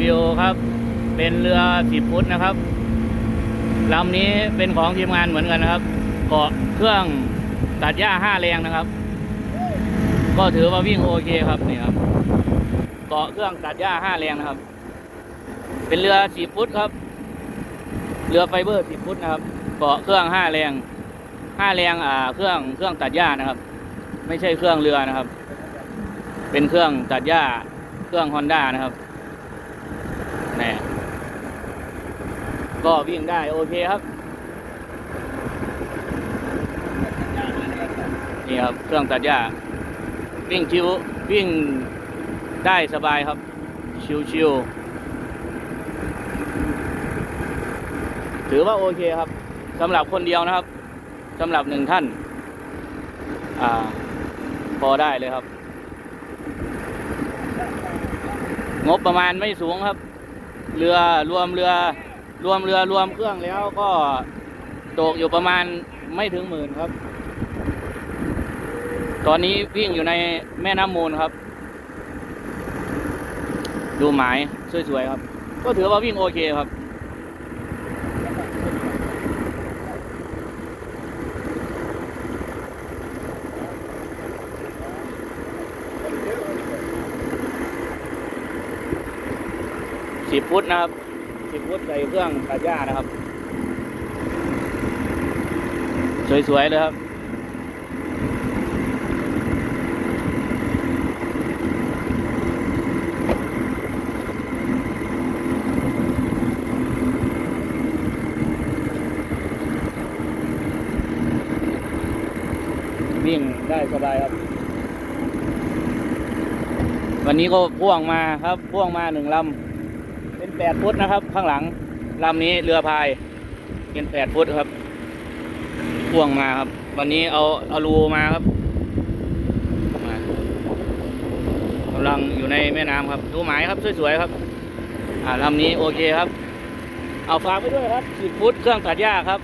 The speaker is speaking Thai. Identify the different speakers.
Speaker 1: วิวครับ เป็นเรือสิบฟุตนะครับลำนี้เป็นของทีมงานเหมือนกันนะครับ เกาะเครื่องตัดหญ้าห้าแรงนะครับ ก็ถือว่าวิ่งโอเคครับนี่ครับ เกาะเครื่องตัดหญ้าห้าแรงนะครับ เป็นเรือสิบฟุตครับ เรือไฟเบอร์สิบฟุตนะครับ เกาะเครื่องห้าแรงห้าแรงอ่าเครื่องเครื่องตัดหญ้านะครับ ไม่ใช่เครื่องเรือนะครับ เป็นเครื่องตัดหญ้าเครื่องฮอนด้านะครับ นี่ก็วิ่งได้โอเคครับ นี่ครับเครื่องตัดหญ้าวิ่งชิววิ่งได้สบายครับ ชิวๆถือว่าโอเคครับสำหรับคนเดียวนะครับสำหรับหนึ่งท่าน อ่า พอได้เลยครับ งบประมาณไม่สูงครับ เรือรวมเรือ รวมเรือรวมเครื่องแล้วก็ตกอยู่ประมาณไม่ถึงหมื่นครับ ตอนนี้วิ่งอยู่ในแม่น้ำมูลครับ ดูหมายสวยๆครับ ก็ถือว่าวิ่งโอเคครับ สิบฟุตนะครับสิบฟุตใส่เครื่องตัดหญ้านะครับ สวยๆเลยครับวิ่งได้สบายครับ วันนี้ก็พ่วงมาครับพ่วงมาหนึ่งลำ เป็นแปดฟุตนะครับ ข้างหลังลำนี้เรือพาย เป็นแปดฟุตครับพ่วงมาครับ วันนี้เอาเอารูมาครับกำลังอยู่ในแม่น้ำครับ ดูหมายครับสวยๆครับ อ่าลำนี้โอเคครับ เอาฝากไปด้วยครับสิบฟุตเครื่องตัดหญ้าครับ